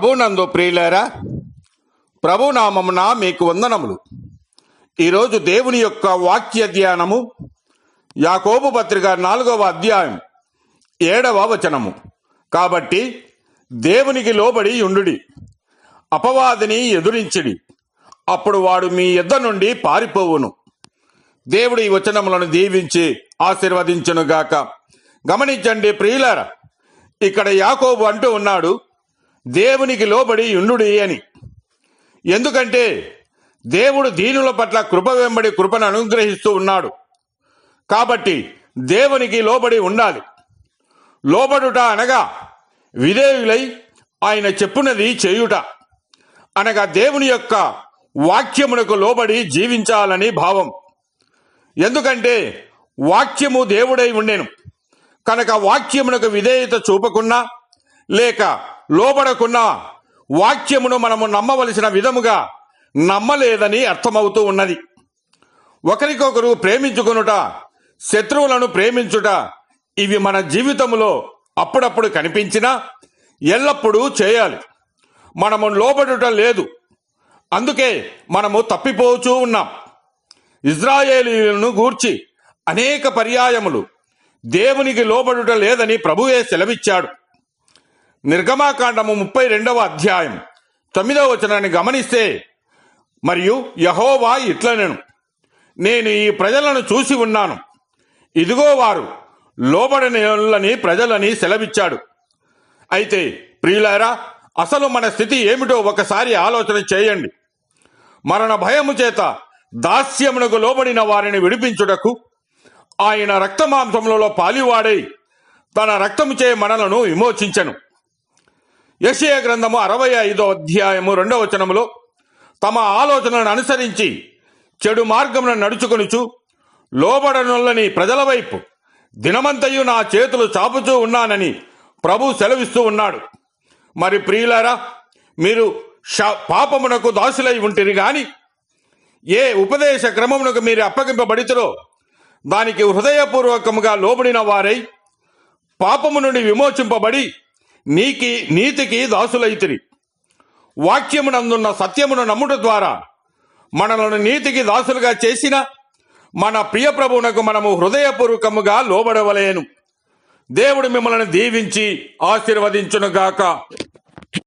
ప్రభునందు ప్రియులారా ప్రభునామమున మీకు వందనములు. ఈరోజు దేవుని యొక్క వాక్య ధ్యానము యాకోబు పత్రిక నాలుగవ అధ్యాయం ఏడవ వచనము. కాబట్టి దేవునికి లోబడి ఉండుడి అపవాదిని ఎదురించిడి అప్పుడు వాడు మీ ఇద్దరు నుండి పారిపోవును. దేవుడు ఈ వచనములను దీవించి ఆశీర్వదించునుగాక. గమనించండి ప్రియులారా ఇక్కడ యాకోబు అంటూ ఉన్నాడు దేవునికి లోబడి ఉండుడి అని. ఎందుకంటే దేవుడు దీనుల పట్ల కృప వెంబడి కృపను అనుగ్రహిస్తూ ఉన్నాడు. కాబట్టి దేవునికి లోబడి ఉండాలి. లోబడుట అనగా విధేయులై ఆయన చెప్పునది చేయుట. అనగా దేవుని యొక్క వాక్యమునకు లోబడి జీవించాలని భావం. ఎందుకంటే వాక్యము దేవుడై ఉండెను. కనుక వాక్యమునకు విధేయత చూపకున్నా లేక లోబడకున్నా వాక్యమును మనము నమ్మవలసిన విధముగా నమ్మలేదని అర్థమవుతూ ఉన్నది. ఒకరికొకరు ప్రేమించుకొనుట శత్రువులను ప్రేమించుట ఇవి మన జీవితంలో అప్పుడప్పుడు కనిపించినా ఎల్లప్పుడూ చేయాలి. మనము లోబడుట లేదు. అందుకే మనము తప్పిపోచూ ఉన్నాం. ఇజ్రాయేలీలను గూర్చి అనేక పర్యాయములు దేవునికి లోబడుట లేదని ప్రభువే సెలవిచ్చాడు. నిర్గమాకాండము ముప్పై రెండవ అధ్యాయం. తొమ్మిదవ వచనాన్ని గమనిస్తే మరియు యహోవా ఇట్లనెను నేను ఈ ప్రజలను చూసి ఉన్నాను. ఇదిగో వారు లోబడని ప్రజలని సెలవిచ్చాడు. అయితే ప్రియులారా అసలు మన స్థితి ఏమిటో ఒకసారి ఆలోచన చేయండి. మరణ భయము చేత దాస్యమునకు లోబడిన వారిని విడిపించుటకు ఆయన రక్తమాంసములలో పాలివాడై తన రక్తముచే మనలను విమోచించను. యశయ గ్రంథము అరవై ఐదో అధ్యాయము రెండవ వచనములో తమ ఆలోచనలను అనుసరించి చెడు మార్గమును నడుచుకొనుచు లోబడనులని ప్రజల వైపు దినమంతయు నా చేతులు చాపుచూ ఉన్నానని ప్రభు సెలవిస్తూ ఉన్నాడు. మరి ప్రియులారా మీరు పాపమునకు దాసులై ఉంటిరి గాని ఏ ఉపదేశ క్రమమునకు మీరు అప్పగింపబడితురో దానికి హృదయపూర్వకముగా లోబడిన వారై పాపము నుండి విమోచింపబడి నీకి నీతికి దాసులైతిరి. వాక్యమునందున్న సత్యమును నమ్ముట ద్వారా మనలను నీతికి దాసులుగా చేసిన మన ప్రియ ప్రభువునకు మనము హృదయపూర్వకముగా లోబడవలేను. దేవుడు మిమ్మల్ని దీవించి ఆశీర్వదించునుగాక.